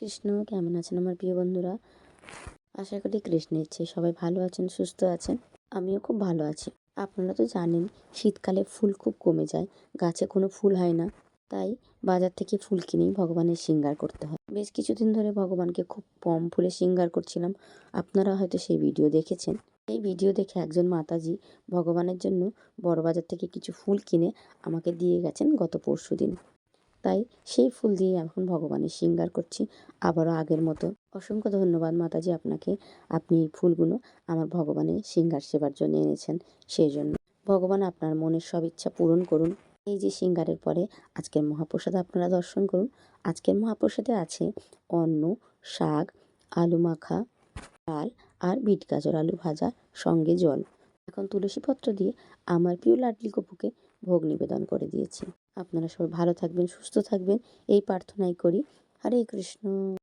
কৃষ্ণ, কেমন আছেন আমার প্রিয় বন্ধুরা? আশা করি কৃষ্ণের ইচ্ছে, সবাই ভালো আছেন, সুস্থ আছেন, আমিও খুব ভালো আছি। আপনারা তো জানেন, শীতকালে ফুল খুব কমে যায়, গাছে কোনো ফুল হয় না, তাই বাজার থেকে ফুল কিনেই ভগবানের শৃঙ্গার করতে হয়। বেশ কিছুদিন ধরে ভগবানকে খুব কম ফুলে শৃঙ্গার করছিলাম, আপনারা হয়তো সেই ভিডিও দেখেছেন। এই ভিডিও দেখে একজন মাতাজি ভগবানের জন্য বড়বাজার থেকে কিছু ফুল কিনে আমাকে দিয়ে গেছেন গত পরশু দিন তাই সেই ফুল দিয়ে এখন ভগবানের শৃঙ্গার করছি। আবারও আগের মতো। অসংখ্য ধন্যবাদ মাতাজি আপনাকে। আপনি এই ফুলগুলো আমার ভগবানের শৃঙ্গার সেবার জন্য এনেছেন সেই জন্য ভগবান আপনার মনের সব ইচ্ছা পূরণ করুন। এই যে শৃঙ্গারের পরে আজকের মহাপ্রসাদ আপনারা দর্শন করুন। আজকের মহাপ্রসাদে আছে অন্ন, শাক, আলু মাখা, ডাল আর বিট গাজর, আলু ভাজা, সঙ্গে জল। এখন তুলসী পত্র দিয়ে আমার প্রিয় লাডলি কপুকে ভোগ নিবেদন করে দিয়েছি। আপনারা সবাই ভালো থাকবেন, সুস্থ থাকবেন। এই প্রার্থনাই করি। হরে কৃষ্ণ।